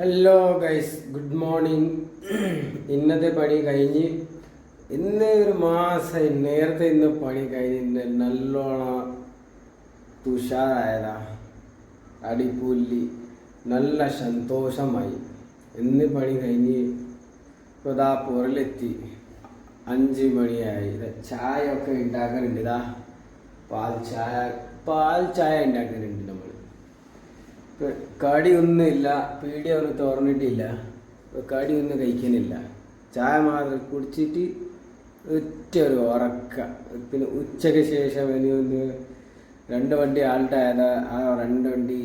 Hello guys good morning ഇന്നത്തെ പണി കഴിഞ്ഞ് ഇന്ന് ഒരു മാസം നേരത്തെ ഇന്ന് പണി കഴിഞ്ഞ് നല്ലോണം തുഷാറായതാ അടിപൊളി. നല്ല സന്തോഷമായി. ഇന്ന് പണി കഴിഞ്ഞ് ഇപ്പോൾ ഇതാ പുറലെത്തി. അഞ്ച് മണിയായി. ചായ ഒക്കെ ഉണ്ടാക്കാനുണ്ട് ഇതാ പാൽ ചായ പാൽ ചായ ഇപ്പൊ കടിയൊന്നുമില്ല പീടിയ ഒന്നും തുറന്നിട്ടില്ല കടി കടിയൊന്നും കഴിക്കുന്നില്ല. ചായ മാത്രം കുടിച്ചിട്ട് ഒറ്റ ഒരു ഉറക്ക. പിന്നെ ഉച്ചയ്ക്ക് ശേഷം ഇനി ഒന്ന് രണ്ട് വണ്ടി ആൾട്ടായത് ആ രണ്ട് വണ്ടി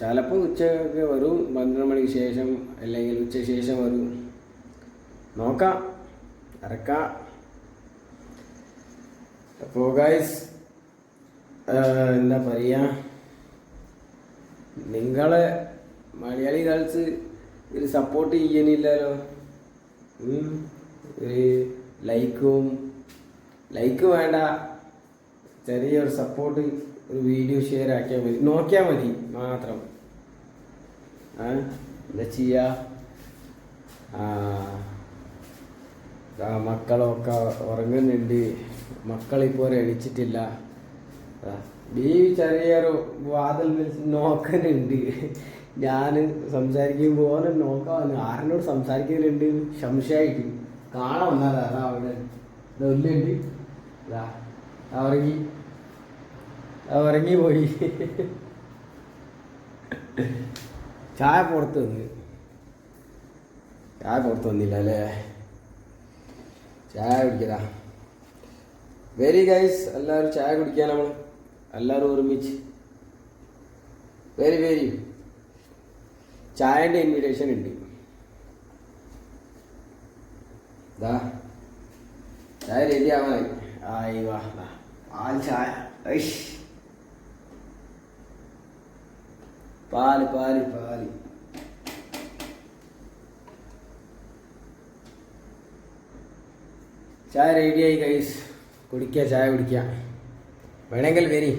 ചിലപ്പോൾ ഉച്ചയ്ക്ക് വരും പന്ത്രണ്ട് മണിക്ക് ശേഷം അല്ലെങ്കിൽ ഉച്ചയ്ക്ക് ശേഷം വരും. നോക്കാം ഇറക്കാം അപ്പോൾ ഗൈസ് എന്താ പറയുക നിങ്ങളെ മലയാളി ഗേൾസ് ഒരു സപ്പോർട്ട് ചെയ്യണില്ലല്ലോ. ഒരു ലൈക്കും ലൈക്ക് വേണ്ട. ചെറിയൊരു സപ്പോർട്ട് ഒരു വീഡിയോ ഷെയർ ആക്കിയാൽ മതി. നോക്കിയാൽ മതി മാത്രം. ആ എന്താ ചെയ്യാ? ആ ആ, മക്കളൊക്കെ ഉറങ്ങുന്നുണ്ട്. മക്കളിപ്പോൾ എണിച്ചിട്ടില്ല ബീവി ചെറിയൊരു വാതിൽ വിളിച്ച് നോക്കുന്നുണ്ട് ഞാൻ സംസാരിക്കുമ്പോൾ ഓനെ നോക്കാൻ ആരനോട് സംസാരിക്കുന്നുണ്ട് സംശയമായിട്ട് കാണാൻ വന്നതാ അതാ അവിടെ. ഇതുണ്ട് ഇറങ്ങി ഇറങ്ങിപ്പോയി ചായ പുറത്ത് വന്ന്. ചായ പുറത്ത് വന്നില്ല അല്ലേ? ചായ കുടിക്കലാ വെരി ഗൈസ് എല്ലാവരും ചായ കുടിക്കാൻ നമ്മൾ എല്ലാവരും ഒരുമിച്ച്. വെരി വെരി ചായന്റെ ഇൻവിറ്റേഷൻ ഉണ്ട്. ദാ ചായ റെഡി ആവാനായി. ആയി വാ പാൽ ചായ. ഐഷ് പാൽ പാൽ പാൽ. ചായ റെഡിയായി കൈസ് കുടിക്കുക ചായ കുടിക്കുക വേണമെങ്കിൽ വരി.